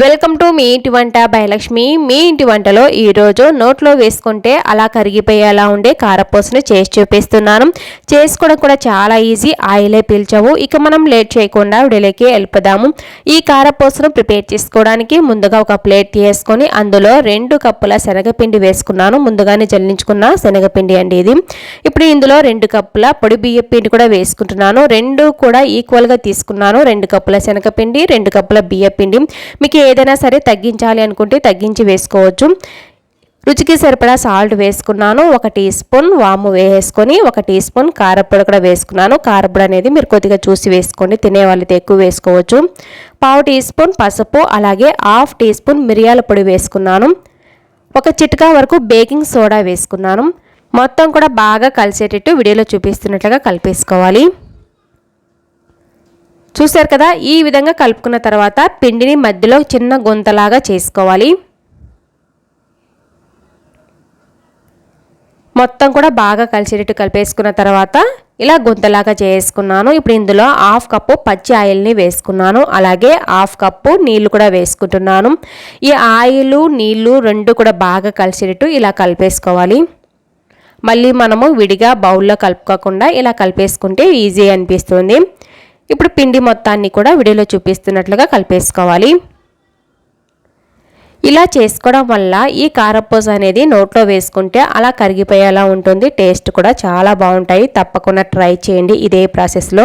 Welcome to me ఇంటి వంట భయలక్ష్మి మీ ఇంటి వంటలో ఈరోజు నోట్లో వేసుకుంటే అలా కరిగిపోయేలా ఉండే కారపూసను చేసి చూపిస్తున్నాను. చేసుకోవడం కూడా చాలా ఈజీ. ఆయిలే పీల్చవు. ఇక మనం లేట్ చేయకుండా విడలేకి వెళ్ళిపోదాము. ఈ కారపూసను ప్రిపేర్ చేసుకోవడానికి ముందుగా ఒక ప్లేట్ తీసుకొని అందులో రెండు కప్పుల శనగపిండి వేసుకున్నాను. ముందుగానే జల్లించుకున్న శనగపిండి అండి ఇది. ఇప్పుడు ఇందులో రెండు కప్పుల పొడి బియ్య పిండి కూడా వేసుకుంటున్నాను. రెండు కూడా ఈక్వల్గా తీసుకున్నాను. రెండు కప్పుల శనగపిండి రెండు కప్పుల బియ్య పిండి. మీకు ఏదైనా సరే తగ్గించాలి అనుకుంటే తగ్గించి వేసుకోవచ్చు. రుచికి సరిపడా సాల్ట్ వేసుకున్నాను ఒక టీ స్పూన్ వాము వేసుకొని ఒక టీ స్పూన్ కారపొడి కూడా వేసుకున్నాను. కారపొడి అనేది మీరు కొద్దిగా చూసి వేసుకోండి తినే వాళ్ళైతే ఎక్కువ వేసుకోవచ్చు. పావు టీ స్పూన్ పసుపు అలాగే హాఫ్ టీ స్పూన్ మిరియాల పొడి వేసుకున్నాను. ఒక చిట్కా వరకు బేకింగ్ సోడా వేసుకున్నాను. మొత్తం కూడా బాగా కలిసేటట్టు వీడియోలో చూపిస్తున్నట్లుగా కలిపేసుకోవాలి. చూశారు కదా ఈ విధంగా కలుపుకున్న తర్వాత పిండిని మధ్యలో చిన్న గుంతలాగా చేసుకోవాలి. మొత్తం కూడా బాగా కలిసేటట్టు కలిపేసుకున్న తర్వాత ఇలా గుంతలాగా చేసుకున్నాను. ఇప్పుడు ఇందులో హాఫ్ కప్పు పచ్చి ఆయిల్ని వేసుకున్నాను. అలాగే హాఫ్ కప్పు నీళ్ళు కూడా వేసుకుంటున్నాను. ఈ ఆయిల్ నీళ్ళు రెండు కూడా బాగా కలిసేటట్టు ఇలా కలిపేసుకోవాలి. మళ్ళీ మనము విడిగా బౌల్లో కలుపుకోకుండా ఇలా కలిపేసుకుంటే ఈజీ అనిపిస్తుంది. ఇప్పుడు పిండి మొత్తాన్ని కూడా వీడియోలో చూపిస్తున్నట్లుగా కలిపేసుకోవాలి. ఇలా చేసుకోవడం వల్ల ఈ కారపూస అనేది నోట్లో వేసుకుంటే అలా కరిగిపోయేలా ఉంటుంది. టేస్ట్ కూడా చాలా బాగుంటాయి. తప్పకుండా ట్రై చేయండి ఇదే ప్రాసెస్లో.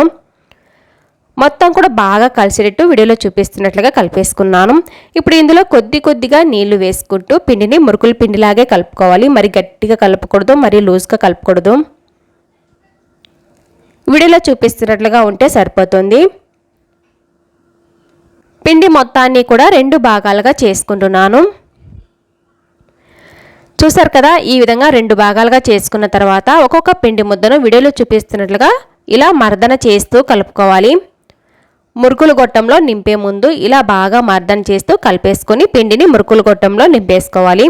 మొత్తం కూడా బాగా కలిసేటట్టు వీడియోలో చూపిస్తున్నట్లుగా కలిపేసుకున్నాను. ఇప్పుడు ఇందులో కొద్ది కొద్దిగా నీళ్ళు వేసుకుంటూ పిండిని మురుకుల పిండిలాగే కలుపుకోవాలి. మరి గట్టిగా కలపకూడదు మరి లూజ్గా కలపకూడదు. వీడియోలో చూపిస్తున్నట్లుగా ఉంటే సరిపోతుంది. పిండి మొత్తాన్ని కూడా రెండు భాగాలుగా చేసుకుంటున్నాను. చూసారు కదా ఈ విధంగా రెండు భాగాలుగా చేసుకున్న తర్వాత ఒక్కొక్క పిండి ముద్దను వీడియోలో చూపిస్తున్నట్లుగా ఇలా మర్దన చేస్తూ కలుపుకోవాలి. మురుకులు గొట్టంలో నింపే ముందు ఇలా బాగా మర్దన చేస్తూ కలిపేసుకొని పిండిని మురుకులు గొట్టంలో నింపేసుకోవాలి.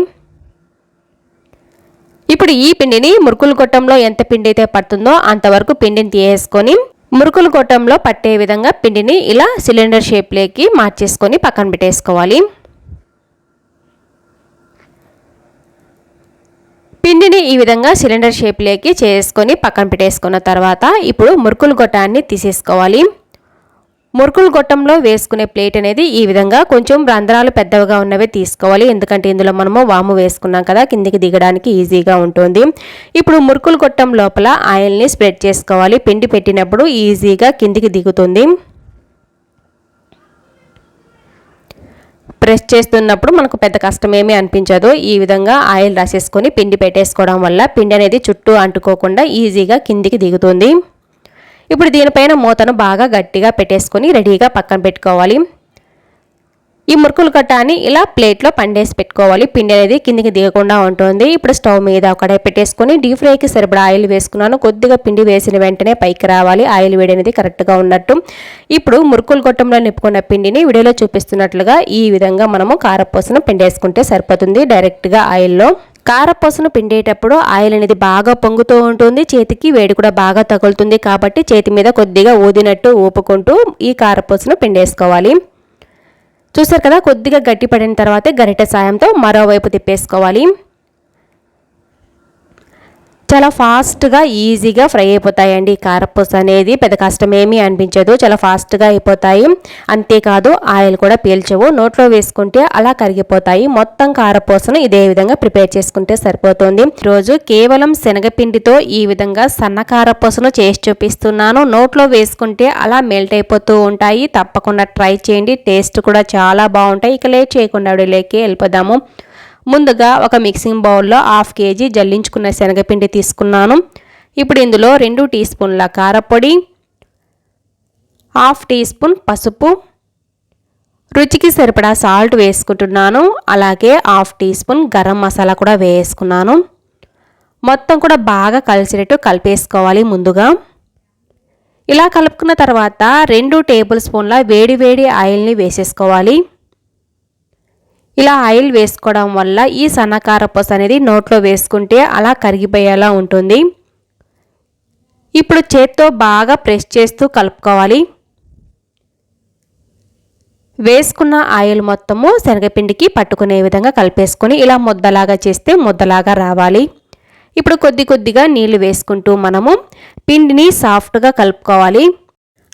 ఇప్పుడు ఈ పిండిని మురుకులు గొట్టంలో ఎంత పిండి అయితే పడుతుందో అంతవరకు పిండిని తీసేసుకొని మురుకులు గొట్టంలో పట్టే విధంగా పిండిని ఇలా సిలిండర్ షేప్లోకి మార్చేసుకొని పక్కన పెట్టేసుకోవాలి. పిండిని ఈ విధంగా సిలిండర్ షేప్లోకి చేసుకొని పక్కన పెట్టేసుకున్న తర్వాత ఇప్పుడు మురుకులు గొట్టాన్ని తీసేసుకోవాలి. మురుకులు గొట్టంలో వేసుకునే ప్లేట్ అనేది ఈ విధంగా కొంచెం రంధ్రాలు పెద్దవిగా ఉన్నవి తీసుకోవాలి. ఎందుకంటే ఇందులో మనము వాము వేసుకున్నాం కదా కిందికి దిగడానికి ఈజీగా ఉంటుంది. ఇప్పుడు మురుకులు గొట్టం లోపల ఆయిల్ని స్ప్రెడ్ చేసుకోవాలి. పిండి పెట్టినప్పుడు ఈజీగా కిందికి దిగుతుంది. ప్రెస్ చేస్తున్నప్పుడు మనకు పెద్ద కష్టమేమీ అనిపించదు. ఈ విధంగా ఆయిల్ రాసేసుకొని పిండి పెట్టేసుకోవడం వల్ల పిండి అనేది చుట్టూ అంటుకోకుండా ఈజీగా కిందికి దిగుతుంది. ఇప్పుడు దీనిపైన మూతను బాగా గట్టిగా పెట్టేసుకొని రెడీగా పక్కన పెట్టుకోవాలి. ఈ మురుకులు కట్టాన్ని ఇలా ప్లేట్లో పండేసి పెట్టుకోవాలి. పిండి అనేది కిందికి దిగకుండా ఉంటుంది. ఇప్పుడు స్టవ్ మీద ఒకటే పెట్టేసుకొని డీప్ ఫ్రైకి సరిపడా ఆయిల్ వేసుకున్నాను. కొద్దిగా పిండి వేసిన వెంటనే పైకి రావాలి. ఆయిల్ వేడి అనేది కరెక్ట్గా ఉన్నట్టు. ఇప్పుడు మురుకులు గొట్టంలో నింపుకున్న పిండిని వీడియోలో చూపిస్తున్నట్లుగా ఈ విధంగా మనము కారపూసను పిండేసుకుంటే సరిపోతుంది. డైరెక్ట్గా ఆయిల్లో కారపూసను పిండేటప్పుడు ఆయిల్ అనేది బాగా పొంగుతూ ఉంటుంది. చేతికి వేడి కూడా బాగా తగులుతుంది కాబట్టి చేతి మీద కొద్దిగా ఊదినట్టు ఊపుకుంటూ ఈ కారపూసను పిండేసుకోవాలి. చూసారు కదా కొద్దిగా గట్టి పడిన తర్వాతే గరిటె సాయంతో మరోవైపు తిప్పేసుకోవాలి. చాలా ఫాస్ట్గా ఈజీగా ఫ్రై అయిపోతాయండి. కారపూస అనేది పెద్ద కష్టం ఏమీ అనిపించదు. చాలా ఫాస్ట్గా అయిపోతాయి. అంతేకాదు ఆయిల్ కూడా పీల్చవు. నోట్లో వేసుకుంటే అలా కరిగిపోతాయి. మొత్తం కారపూసను ఇదే విధంగా ప్రిపేర్ చేసుకుంటే సరిపోతుంది. రోజు కేవలం శనగపిండితో ఈ విధంగా సన్న కారపూసను చేసి చూపిస్తున్నాను. నోట్లో వేసుకుంటే అలా మెల్ట్ అయిపోతూ ఉంటాయి. తప్పకుండా ట్రై చేయండి. టేస్ట్ కూడా చాలా బాగుంటాయి. ఇక లేట్ చేయకుండా లేకే వెళ్ళిపోదాము. ముందుగా ఒక మిక్సింగ్ బౌల్లో హాఫ్ కేజీ జల్లించుకున్న శనగపిండి తీసుకున్నాను. ఇప్పుడు ఇందులో రెండు టీ స్పూన్ల కారపొడి హాఫ్ టీ స్పూన్ పసుపు రుచికి సరిపడా సాల్ట్ వేసుకుంటున్నాను. అలాగే half teaspoon garam masala కూడా వేసుకున్నాను. మొత్తం కూడా బాగా కలిసేటట్టు కలిపేసుకోవాలి ముందుగా. ఇలా కలుపుకున్న తర్వాత రెండు టేబుల్ స్పూన్ల వేడి వేడి ఆయిల్ని వేసేసుకోవాలి. ఇలా ఆయిల్ వేసుకోవడం వల్ల ఈ సన్నకార పొస అనేది నోట్లో వేసుకుంటే అలా కరిగిపోయేలా ఉంటుంది. ఇప్పుడు చేత్తో బాగా ప్రెస్ చేస్తూ కలుపుకోవాలి. వేసుకున్న ఆయిల్ మొత్తము శనగపిండికి పట్టుకునే విధంగా కలిపేసుకొని ఇలా ముద్దలాగా చేస్తే ముద్దలాగా రావాలి. ఇప్పుడు కొద్ది కొద్దిగా నీళ్ళు వేసుకుంటూ మనము పిండిని సాఫ్ట్గా కలుపుకోవాలి.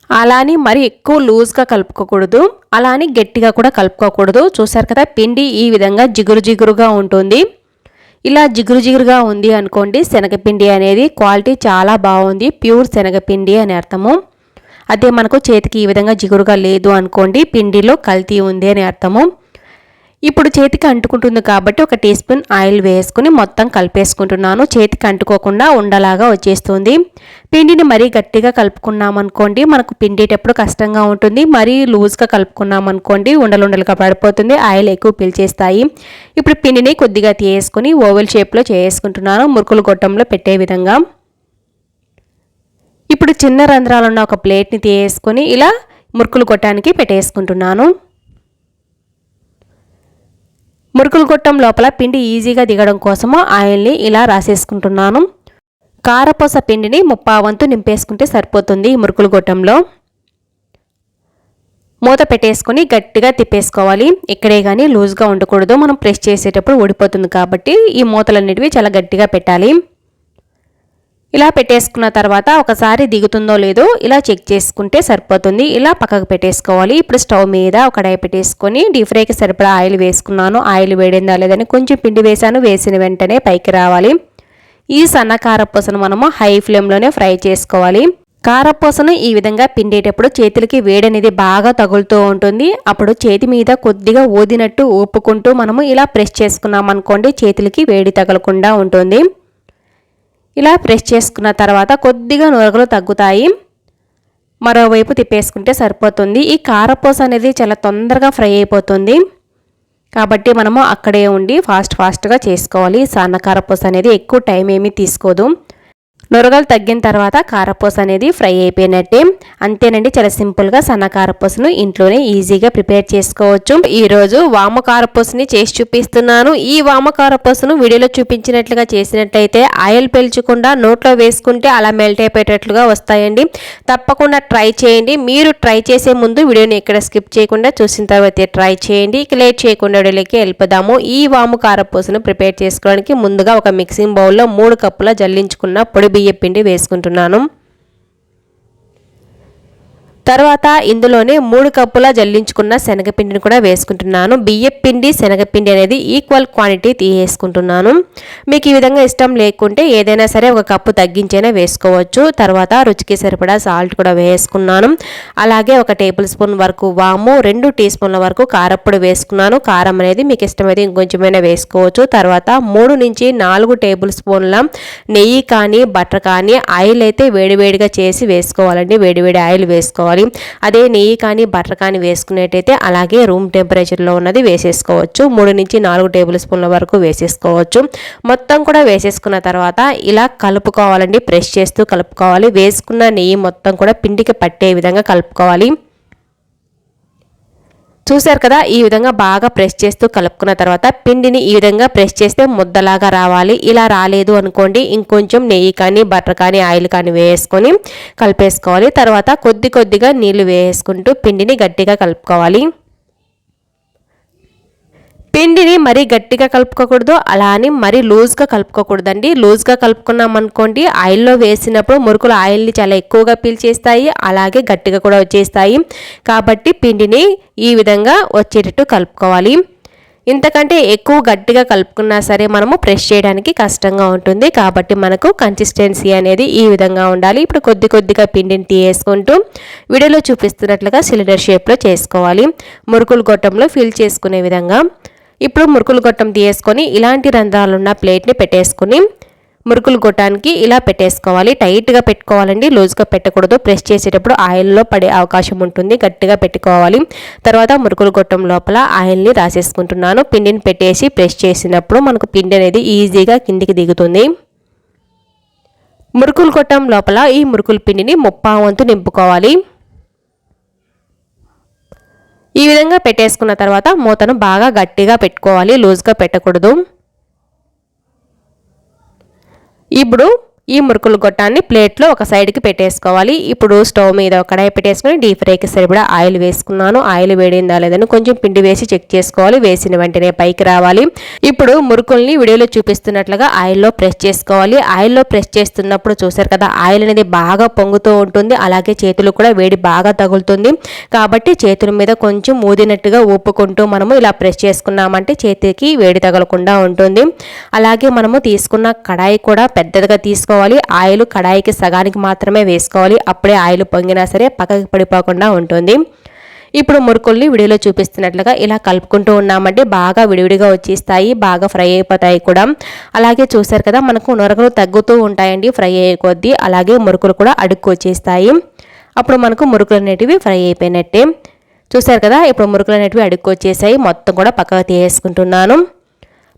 అలాని మరి ఎక్కువ లూజ్గా కలుపుకోకూడదు. అలాని గట్టిగా కూడా కలుపుకోకూడదు. చూసారు కదా పిండి ఈ విధంగా జిగురు జిగురుగా ఉంటుంది. ఇలా జిగురు జిగురుగా ఉంది అనుకోండి శనగపిండి అనేది క్వాలిటీ చాలా బాగుంది. ప్యూర్ శనగపిండి అని అర్థము. అదే మనకు చేతికి ఈ విధంగా జిగురుగా లేదు అనుకోండి పిండిలో కల్తీ ఉంది అని అర్థము. ఇప్పుడు చేతికి అంటుకుంటుంది కాబట్టి ఒక టీ స్పూన్ ఆయిల్ వేసుకుని మొత్తం కలిపేసుకుంటున్నాను. చేతికి అంటుకోకుండా ఉండలాగా వచ్చేస్తుంది. పిండిని మరీ గట్టిగా కలుపుకున్నాం అనుకోండి మనకు పిండేటప్పుడు కష్టంగా ఉంటుంది. మరీ లూజ్గా కలుపుకున్నాం అనుకోండి ఉండలుండలుగా పడిపోతుంది. ఆయిల్ ఎక్కువ పీల్చేస్తాయి. ఇప్పుడు పిండిని కొద్దిగా తీసుకుని ఓవెల్ షేప్లో చేసుకుంటున్నాను. మురుకులు గొట్టంలో పెట్టే విధంగా. ఇప్పుడు చిన్న రంధ్రాలున్న ఒక ప్లేట్ని తీసుకొని ఇలా మురుకులు కొట్టడానికి పెట్టేసుకుంటున్నాను. మురుకులు గొట్టం లోపల పిండి ఈజీగా దిగడం కోసము ఆయిల్ని ఇలా రాసేసుకుంటున్నాను. కారపూస పిండిని ముప్పావంతు నింపేసుకుంటే సరిపోతుంది ఈ మురుకులు గొట్టంలో. మూత పెట్టేసుకొని గట్టిగా తిప్పేసుకోవాలి. ఇక్కడే కానీ లూజ్గా ఉండకూడదు. మనం ప్రెస్ చేసేటప్పుడు ఊడిపోతుంది కాబట్టి ఈ మూతలన్నిటివి చాలా గట్టిగా పెట్టాలి. ఇలా పెట్టేసుకున్న తర్వాత ఒకసారి దిగుతుందో లేదో ఇలా చెక్ చేసుకుంటే సరిపోతుంది. ఇలా పక్కకు పెట్టేసుకోవాలి. ఇప్పుడు స్టవ్ మీద ఒక డై పెట్టేసుకొని డీప్ ఫ్రైకి సరిపడా ఆయిల్ వేసుకున్నాను. ఆయిల్ వేడిందా లేదని కొంచెం పిండి వేసాను వేసిన వెంటనే పైకి రావాలి. ఈ సన్న కారపూసను మనము హై ఫ్లేమ్లోనే ఫ్రై చేసుకోవాలి. కారపూసను ఈ విధంగా పిండేటప్పుడు చేతులకి వేడనేది బాగా తగులుతూ ఉంటుంది. అప్పుడు చేతి మీద కొద్దిగా ఊదినట్టు ఊపుకుంటూ మనము ఇలా ప్రెస్ చేసుకున్నాం అనుకోండి చేతులకి వేడి తగలకుండా ఉంటుంది. ఇలా ప్రెస్ చేసుకున్న తర్వాత కొద్దిగా నురగలు తగ్గుతాయి. మరోవైపు తిప్పేసుకుంటే సరిపోతుంది. ఈ కారపూస అనేది చాలా తొందరగా ఫ్రై అయిపోతుంది. కాబట్టి మనము అక్కడే ఉండి ఫాస్ట్ ఫాస్ట్గా చేసుకోవాలి. సన్న కారపూస అనేది ఎక్కువ టైం ఏమీ తీసుకోదు. నొరగలు తగ్గిన తర్వాత కారపూస అనేది ఫ్రై అయిపోయినట్టే. అంతేనండి చాలా సింపుల్గా సన్న కారపూసను ఇంట్లోనే ఈజీగా ప్రిపేర్ చేసుకోవచ్చు. ఈరోజు వామ కారపూసని చేసి చూపిస్తున్నాను. ఈ వామ కారపూసను వీడియోలో చూపించినట్లుగా చేసినట్లయితే ఆయిల్ పెల్చకుండా నోట్లో వేసుకుంటే అలా మెల్ట్ అయిపోయేటట్లుగా వస్తాయండి. తప్పకుండా ట్రై చేయండి. మీరు ట్రై చేసే ముందు వీడియోని ఎక్కడ స్కిప్ చేయకుండా చూసిన తర్వాత ట్రై చేయండి. ఇక లేట్ చేయకుండా వీడియోలోకి వెళ్ళిపోదాము. ఈ వాము కారపూసను ప్రిపేర్ చేసుకోవడానికి ముందుగా ఒక మిక్సింగ్ బౌల్లో మూడు కప్పుల జల్లించుకున్న పొడి బియ్య పిండి వేసుకుంటున్నాను. తర్వాత ఇందులోనే మూడు కప్పుల జల్లించుకున్న శనగపిండిని కూడా వేసుకుంటున్నాను. బియ్యపిండి శనగపిండి అనేది ఈక్వల్ క్వాంటిటీ తీసేసుకుంటున్నాను. మీకు ఈ విధంగా ఇష్టం లేకుంటే ఏదైనా సరే ఒక కప్పు తగ్గించైనా వేసుకోవచ్చు. తర్వాత రుచికి సరిపడా సాల్ట్ కూడా వేసుకున్నాను. అలాగే ఒక టేబుల్ స్పూన్ వరకు వాము రెండు టీ స్పూన్ల వరకు కారప్పుడు వేసుకున్నాను. కారం అనేది మీకు ఇష్టమైతే ఇంకొంచెమైనా వేసుకోవచ్చు. తర్వాత మూడు నుంచి నాలుగు టేబుల్ స్పూన్ల నెయ్యి కానీ బటర్ కానీ ఆయిల్ అయితే వేడివేడిగా చేసి వేసుకోవాలండి. వేడివేడి ఆయిల్ వేసుకోవాలి. వేసుకోవాలి అదే నెయ్యి కానీ బటర్ కానీ వేసుకునేటైతే అలాగే రూమ్ టెంపరేచర్లో ఉన్నది వేసేసుకోవచ్చు. మూడు నుంచి నాలుగు టేబుల్ స్పూన్ల వరకు వేసేసుకోవచ్చు. మొత్తం కూడా వేసేసుకున్న తర్వాత ఇలా కలుపుకోవాలండి. ప్రెస్ చేస్తూ కలుపుకోవాలి. వేసుకున్న నెయ్యి మొత్తం కూడా పిండికి పట్టే విధంగా కలుపుకోవాలి. చూసారు కదా ఈ విధంగా బాగా ప్రెస్ చేస్తూ కలుపుకున్న తర్వాత పిండిని ఈ విధంగా ప్రెస్ చేస్తే ముద్దలాగా రావాలి. ఇలా రాలేదు అనుకోండి ఇంకొంచెం నెయ్యి కానీ బటర్ కానీ ఆయిల్ కానీ వేసుకొని కలిపేసుకోవాలి. తర్వాత కొద్ది కొద్దిగా నీళ్ళు వేసుకుంటూ పిండిని గట్టిగా కలుపుకోవాలి. పిండిని మరీ గట్టిగా కలుపుకోకూడదు అలా అని మరీ లూజ్గా కలుపుకోకూడదండి. లూజ్గా కలుపుకున్నాం అనుకోండి ఆయిల్లో వేసినప్పుడు మురుకులు ఆయిల్ని చాలా ఎక్కువగా పీల్చేస్తాయి అలాగే గట్టిగా కూడా వచ్చేస్తాయి. కాబట్టి పిండిని ఈ విధంగా వచ్చేటట్టు కలుపుకోవాలి. ఇంతకంటే ఎక్కువ గట్టిగా కలుపుకున్నా సరే మనము ప్రెస్ చేయడానికి కష్టంగా ఉంటుంది. కాబట్టి మనకు కన్సిస్టెన్సీ అనేది ఈ విధంగా ఉండాలి. ఇప్పుడు కొద్ది కొద్దిగా పిండిని తీయేసుకుంటూ వీడియోలో చూపిస్తున్నట్లుగా సిలిండర్ షేప్లో చేసుకోవాలి. మురుకులు గొట్టంలో ఫిల్ చేసుకునే విధంగా ఇప్పుడు మురుకులు గొట్టం తీసుకొని ఇలాంటి రంధ్రాలున్న ప్లేట్ని పెట్టేసుకొని మురుకులు గొట్టానికి ఇలా పెట్టేసుకోవాలి. టైట్గా పెట్టుకోవాలండి. లూజ్గా పెట్టకూడదు. ప్రెస్ చేసేటప్పుడు ఆయిల్లో పడే అవకాశం ఉంటుంది. గట్టిగా పెట్టుకోవాలి. తర్వాత మురుకులు గొట్టం లోపల ఆయిల్ని రాసేసుకుంటున్నాను. పిండిని పెట్టేసి ప్రెస్ చేసినప్పుడు మనకు పిండి అనేది ఈజీగా కిందికి దిగుతుంది. మురుకులు గొట్టం లోపల ఈ మురుకుల పిండిని ముప్పావంతు నింపుకోవాలి. ఈ విధంగా పెట్టేసుకున్న తర్వాత మూతను బాగా గట్టిగా పెట్టుకోవాలి లూజ్గా పెట్టకూడదు. ఇప్పుడు ఈ మురుకులు గొట్టాన్ని ప్లేట్లో ఒక సైడ్కి పెట్టేసుకోవాలి. ఇప్పుడు స్టవ్ మీద ఒక కడాయి పెట్టేసుకొని డీప్ ఫ్రైకి సరిపడా ఆయిల్ వేసుకున్నాను. ఆయిల్ వేడిందా లేదని కొంచెం పిండి వేసి చెక్ చేసుకోవాలి. వేసిన వెంటనే పైకి రావాలి. ఇప్పుడు మురుకుల్ని వీడియోలో చూపిస్తున్నట్లుగా ఆయిల్లో ప్రెస్ చేసుకోవాలి. ఆయిల్లో ప్రెస్ చేస్తున్నప్పుడు చూసారు కదా ఆయిల్ అనేది బాగా పొంగుతూ ఉంటుంది. అలాగే చేతులు కూడా వేడి బాగా తగులుతుంది. కాబట్టి చేతుల మీద కొంచెం ఊదినట్టుగా ఊపుకుంటూ మనము ఇలా ప్రెస్ చేసుకున్నామంటే చేతికి వేడి తగలకుండా ఉంటుంది. అలాగే మనము తీసుకున్న కడాయి కూడా పెద్దదిగా తీసుకో తీసుకోవాలి ఆయిల్ కడాయికి సగానికి మాత్రమే వేసుకోవాలి. అప్పుడే ఆయిల్ పొంగినా సరే పక్కకి పడిపోకుండా ఉంటుంది. ఇప్పుడు మురుకుల్ని వీడియోలో చూపిస్తున్నట్లుగా ఇలా కలుపుకుంటూ ఉన్నామంటే బాగా విడివిడిగా వచ్చేస్తాయి. బాగా ఫ్రై అయిపోతాయి కూడా. అలాగే చూసారు కదా మనకు నొరగలు తగ్గుతూ ఉంటాయండి. ఫ్రై అయ్యే కొద్దీ అలాగే మురుకులు కూడా అడుక్కు వచ్చేస్తాయి. అప్పుడు మనకు మురుకులు అనేటివి ఫ్రై అయిపోయినట్టే. చూసారు కదా ఇప్పుడు మురుకులు అనేటివి అడుక్కు వచ్చేసాయి. మొత్తం కూడా పక్కకు తీసేసుకుంటున్నాను.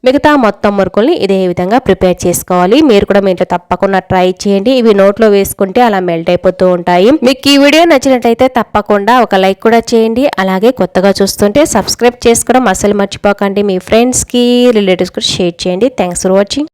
మిగతా మొత్తం మురుకుల్ని ఇదే విధంగా ప్రిపేర్ చేసుకోవాలి. మీరు కూడా మీ ఇంట్లో తప్పకుండా ట్రై చేయండి. ఇవి నోట్లో వేసుకుంటే అలా మెల్ట్ అయిపోతూ ఉంటాయి. మీకు ఈ వీడియో నచ్చినట్లయితే తప్పకుండా ఒక లైక్ కూడా చేయండి. అలాగే కొత్తగా చూస్తుంటే సబ్స్క్రైబ్ చేసుకోవడం అసలు మర్చిపోకండి. మీ ఫ్రెండ్స్కి రిలేటివ్స్ కూడా షేర్ చేయండి. Thanks for watching.